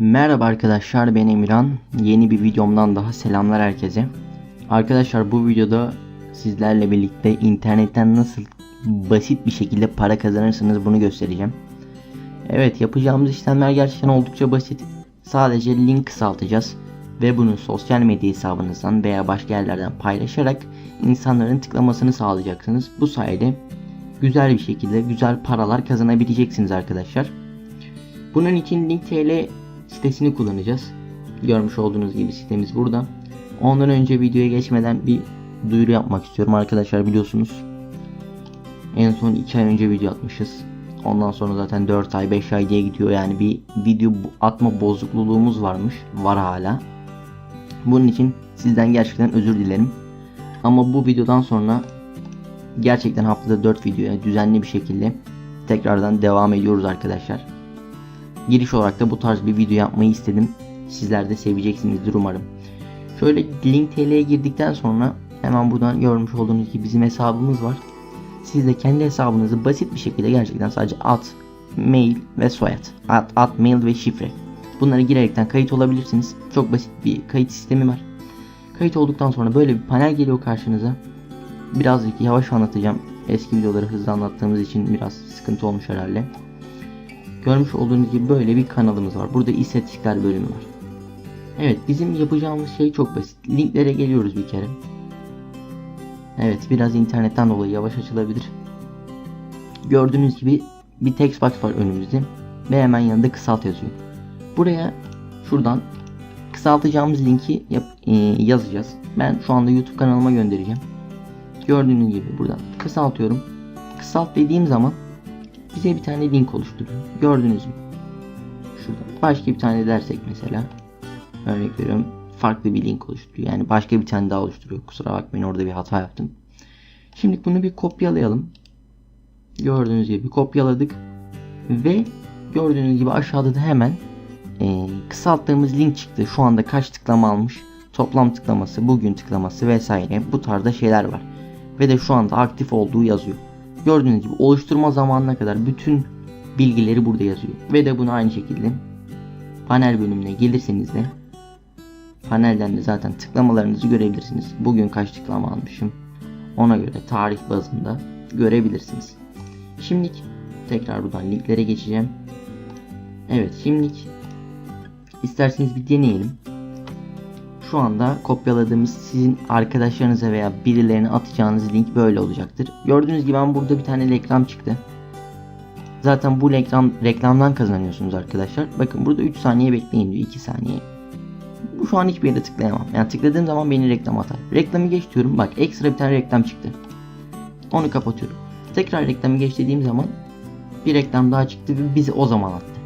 Merhaba arkadaşlar ben Emirhan. Yeni bir videomdan daha selamlar herkese. Arkadaşlar bu videoda sizlerle birlikte internetten nasıl basit bir şekilde para kazanırsınız bunu göstereceğim. Evet yapacağımız işlemler gerçekten oldukça basit. Sadece link kısaltacağız ve bunu sosyal medya hesabınızdan veya başka yerlerden paylaşarak insanların tıklamasını sağlayacaksınız. Bu sayede güzel bir şekilde güzel paralar kazanabileceksiniz arkadaşlar. Bunun için Link.tl sitesini kullanacağız. Görmüş olduğunuz gibi sitemiz burada. Ondan önce videoya geçmeden bir duyuru yapmak istiyorum arkadaşlar biliyorsunuz. En son 2 ay önce video atmışız. Ondan sonra zaten 4 ay 5 ay diye gidiyor yani bir video atma bozukluğumuz varmış. Var hala. Bunun için sizden gerçekten özür dilerim. Ama bu videodan sonra gerçekten haftada 4 videoya düzenli bir şekilde tekrardan devam ediyoruz arkadaşlar. Giriş olarak da bu tarz bir video yapmayı istedim. Sizler de seveceksinizdir umarım. Şöyle link.tl'ye girdikten sonra hemen buradan görmüş olduğunuz gibi bizim hesabımız var. Siz de kendi hesabınızı basit bir şekilde gerçekten sadece ad, mail ve soyad. Ad, ad, mail ve şifre. Bunları girerekten kayıt olabilirsiniz. Çok basit bir kayıt sistemi var. Kayıt olduktan sonra böyle bir panel geliyor karşınıza. Birazcık yavaş anlatacağım. Eski videoları hızlı anlattığımız için biraz sıkıntı olmuş herhalde. Görmüş olduğunuz gibi böyle bir kanalımız var. Burada istatistikler bölümü var. Evet bizim yapacağımız şey çok basit. Linklere geliyoruz bir kere. Evet biraz internetten dolayı yavaş açılabilir. Gördüğünüz gibi bir text box var önümüzde. Ve hemen yanında kısalt yazıyor. Buraya şuradan kısaltacağımız linki yap, e, yazacağız. Ben şu anda YouTube kanalıma göndereceğim. Gördüğünüz gibi buradan kısaltıyorum. Kısalt dediğim zaman bize bir tane link oluşturuyor. Gördünüz mü? Şurada. Başka bir tane dersek mesela. Örnek veriyorum. Farklı bir link oluşturuyor. Yani başka bir tane daha oluşturuyor. Kusura bakmayın orada bir hata yaptım. Şimdi bunu bir kopyalayalım. Gördüğünüz gibi kopyaladık. Ve gördüğünüz gibi aşağıda da hemen e, kısalttığımız link çıktı. Şu anda kaç tıklama almış. Toplam tıklaması, bugün tıklaması vesaire bu tarzda şeyler var. Ve de şu anda aktif olduğu yazıyor. Gördüğünüz gibi oluşturma zamanına kadar bütün bilgileri burada yazıyor. Ve de bunu aynı şekilde panel bölümüne gelirseniz de panelden de zaten tıklamalarınızı görebilirsiniz. Bugün kaç tıklama almışım. Ona göre tarih bazında görebilirsiniz. Şimdilik tekrar buradan linklere geçeceğim. Evet şimdilik isterseniz bir deneyelim. Şu anda kopyaladığımız sizin arkadaşlarınıza veya birilerine atacağınız link böyle olacaktır. Gördüğünüz gibi ben burada bir tane reklam çıktı. Zaten bu reklam reklamdan kazanıyorsunuz arkadaşlar. Bakın burada 3 saniye bekleyin diyor 2 saniye. Bu şu an hiçbir yere tıklayamam. Yani tıkladığım zaman beni reklam atar. Reklamı geç diyorum. Bak ekstra bir tane reklam çıktı. Onu kapatıyorum. Tekrar reklamı geç dediğim zaman bir reklam daha çıktı ve bizi o zaman attı.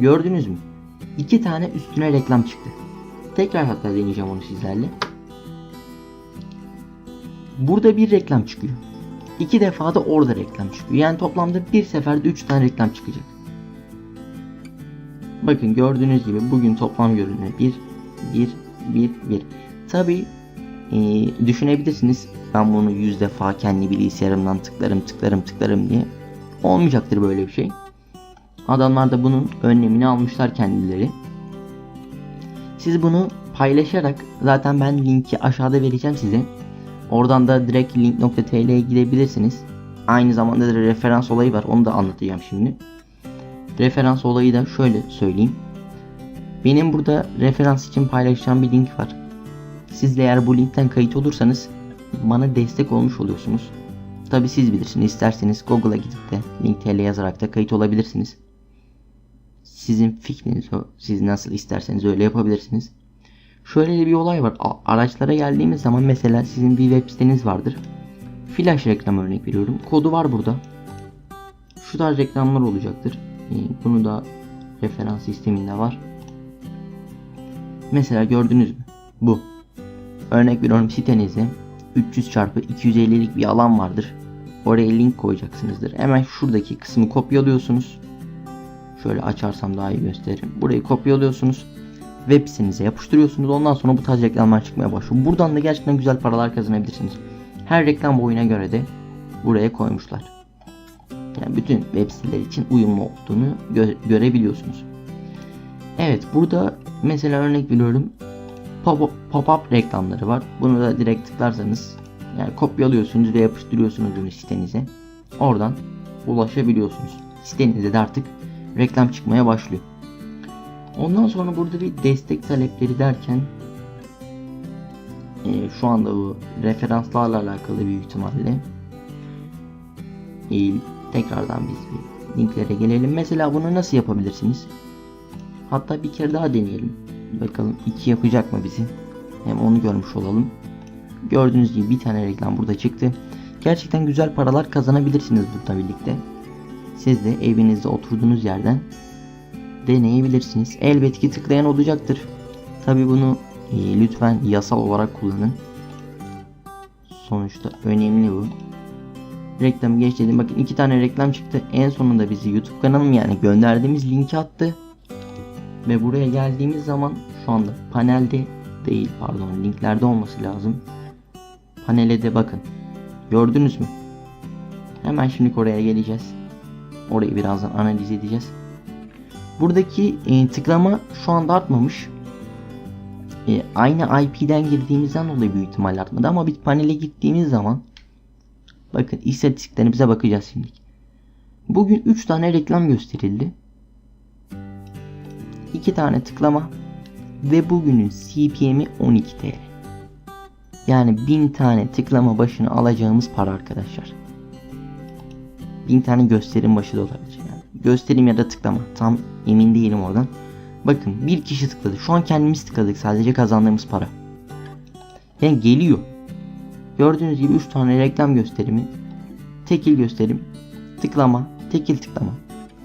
Gördünüz mü? İki tane üstüne reklam çıktı. Tekrar hatta deneyeceğim onu sizlerle. Burada bir reklam çıkıyor. İki defa da orada reklam çıkıyor. Yani toplamda bir seferde 3 tane reklam çıkacak. Bakın gördüğünüz gibi bugün toplam görünme 1, 1, 1, 1. Tabi e, düşünebilirsiniz ben bunu 100 defa kendi bilgisayarımdan tıklarım tıklarım tıklarım diye. Olmayacaktır böyle bir şey. Adamlar da bunun önlemini almışlar kendileri. Siz bunu paylaşarak zaten ben linki aşağıda vereceğim size. Oradan da direkt link.tl'ye gidebilirsiniz. Aynı zamanda da referans olayı var. Onu da anlatacağım şimdi. Referans olayı da şöyle söyleyeyim. Benim burada referans için paylaşacağım bir link var. Siz de eğer bu linkten kayıt olursanız bana destek olmuş oluyorsunuz. Tabi siz bilirsiniz. İsterseniz Google'a gidip de link.tl yazarak da kayıt olabilirsiniz. Sizin fikriniz o. Siz nasıl isterseniz öyle yapabilirsiniz. Şöyle bir olay var. Araçlara geldiğimiz zaman mesela sizin bir web siteniz vardır. Flash reklam örnek veriyorum. Kodu var burada. Şu tarz reklamlar olacaktır. Bunu da referans sisteminde var. Mesela gördünüz mü? Bu. Örnek veriyorum sitenizde 300 çarpı 250'lik bir alan vardır. Oraya link koyacaksınızdır. Hemen şuradaki kısmı kopyalıyorsunuz. Şöyle açarsam daha iyi gösteririm. Burayı kopyalıyorsunuz. Web sitenize yapıştırıyorsunuz. Ondan sonra bu tarz reklamlar çıkmaya başlıyor. Buradan da gerçekten güzel paralar kazanabilirsiniz. Her reklam boyuna göre de buraya koymuşlar. Yani bütün web siteler için uyumlu olduğunu gö- görebiliyorsunuz. Evet burada mesela örnek veriyorum pop- pop-up reklamları var. Bunu da direkt tıklarsanız yani kopyalıyorsunuz ve yapıştırıyorsunuz bunu sitenize. Oradan ulaşabiliyorsunuz. Sitenizde de artık reklam çıkmaya başlıyor. Ondan sonra burada bir destek talepleri derken e, şu anda bu referanslarla alakalı büyük ihtimalle e, tekrardan biz bir linklere gelelim. Mesela bunu nasıl yapabilirsiniz? Hatta bir kere daha deneyelim. Bakalım iki yapacak mı bizi? Hem onu görmüş olalım. Gördüğünüz gibi bir tane reklam burada çıktı. Gerçekten güzel paralar kazanabilirsiniz bununla birlikte. Siz de evinizde oturduğunuz yerden deneyebilirsiniz. Elbette ki tıklayan olacaktır. Tabi bunu e, lütfen yasal olarak kullanın. Sonuçta önemli bu. Reklamı geç. Bakın iki tane reklam çıktı. En sonunda bizi YouTube kanalım yani gönderdiğimiz linki attı. Ve buraya geldiğimiz zaman şu anda panelde değil pardon linklerde olması lazım. Panele de bakın. Gördünüz mü? Hemen şimdi oraya geleceğiz. Orayı birazdan analiz edeceğiz. Buradaki e, tıklama şu anda artmamış. E, aynı IP'den girdiğimizden dolayı büyük ihtimalle artmadı ama biz panele gittiğimiz zaman bakın istatistiklerimize bakacağız şimdi. Bugün 3 tane reklam gösterildi. 2 tane tıklama ve bugünün CPM'i 12 TL. Yani 1000 tane tıklama başına alacağımız para arkadaşlar. 1000 tane gösterim başı da olabilir. Yani gösterim ya da tıklama. Tam emin değilim oradan. Bakın bir kişi tıkladı. Şu an kendimiz tıkladık sadece kazandığımız para. Yani geliyor. Gördüğünüz gibi 3 tane reklam gösterimi. Tekil gösterim. Tıklama. Tekil tıklama.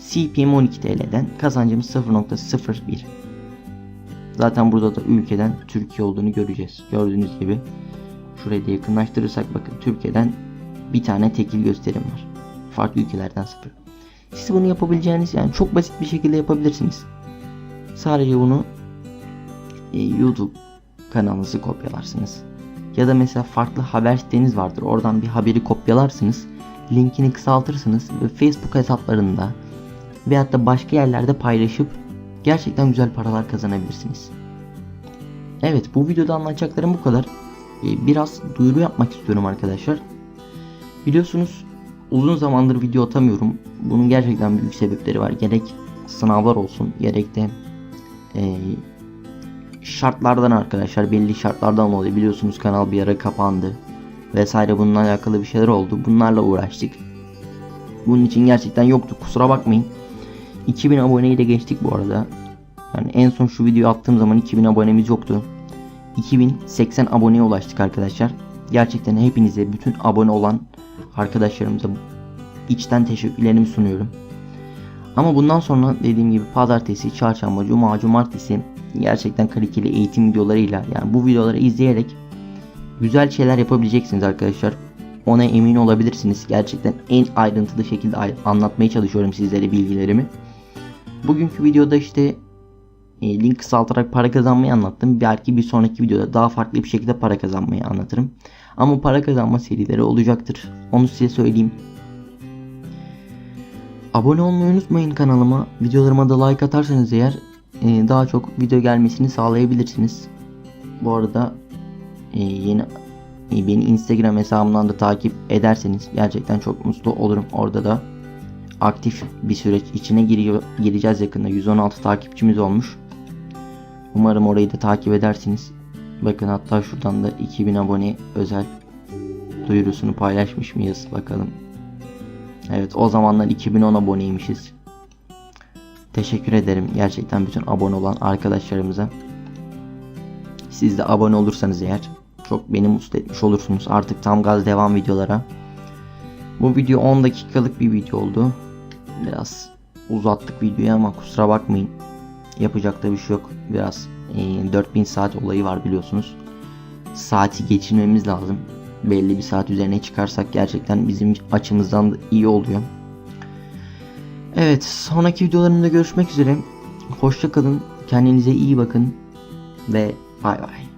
CPM 12 TL'den kazancımız 0.01. Zaten burada da ülkeden Türkiye olduğunu göreceğiz. Gördüğünüz gibi. Şurayı da yakınlaştırırsak bakın Türkiye'den bir tane tekil gösterim var. Farklı ülkelerden sıfır. Siz bunu yapabileceğiniz yani çok basit bir şekilde yapabilirsiniz. Sadece bunu e, YouTube kanalınızı kopyalarsınız. Ya da mesela farklı haber siteniz vardır. Oradan bir haberi kopyalarsınız. Linkini kısaltırsınız ve Facebook hesaplarında veyahut da başka yerlerde paylaşıp gerçekten güzel paralar kazanabilirsiniz. Evet bu videoda anlatacaklarım bu kadar. Ee, Biraz duyuru yapmak istiyorum arkadaşlar. Biliyorsunuz uzun zamandır video atamıyorum. Bunun gerçekten büyük sebepleri var. Gerek sınavlar olsun gerek de e, şartlardan arkadaşlar belli şartlardan dolayı biliyorsunuz kanal bir ara kapandı vesaire bununla alakalı bir şeyler oldu. Bunlarla uğraştık. Bunun için gerçekten yoktu kusura bakmayın. 2000 aboneyi de geçtik bu arada. Yani en son şu videoyu attığım zaman 2000 abonemiz yoktu. 2080 aboneye ulaştık arkadaşlar. Gerçekten hepinize bütün abone olan arkadaşlarımıza içten teşekkürlerimi sunuyorum. Ama bundan sonra dediğim gibi pazartesi, çarşamba, cuma, cumartesi gerçekten kaliteli eğitim videolarıyla yani bu videoları izleyerek güzel şeyler yapabileceksiniz arkadaşlar. Ona emin olabilirsiniz. Gerçekten en ayrıntılı şekilde ay- anlatmaya çalışıyorum sizlere bilgilerimi. Bugünkü videoda işte link kısaltarak para kazanmayı anlattım. Belki bir sonraki videoda daha farklı bir şekilde para kazanmayı anlatırım. Ama para kazanma serileri olacaktır. Onu size söyleyeyim. Abone olmayı unutmayın kanalıma. Videolarıma da like atarsanız eğer e, daha çok video gelmesini sağlayabilirsiniz. Bu arada e, yeni e, beni Instagram hesabımdan da takip ederseniz gerçekten çok mutlu olurum. Orada da aktif bir süreç içine giriyor, gireceğiz yakında. 116 takipçimiz olmuş. Umarım orayı da takip edersiniz. Bakın hatta şuradan da 2000 abone özel duyurusunu paylaşmış mıyız bakalım. Evet o zamanlar 2010 aboneymişiz. Teşekkür ederim gerçekten bütün abone olan arkadaşlarımıza. Siz de abone olursanız eğer çok beni mutlu etmiş olursunuz. Artık tam gaz devam videolara. Bu video 10 dakikalık bir video oldu. Biraz uzattık videoyu ama kusura bakmayın. Yapacak da bir şey yok. Biraz e, 4000 saat olayı var biliyorsunuz. Saati geçirmemiz lazım. Belli bir saat üzerine çıkarsak gerçekten bizim açımızdan da iyi oluyor. Evet sonraki videolarımda görüşmek üzere. Hoşça kalın. Kendinize iyi bakın. Ve bay bay.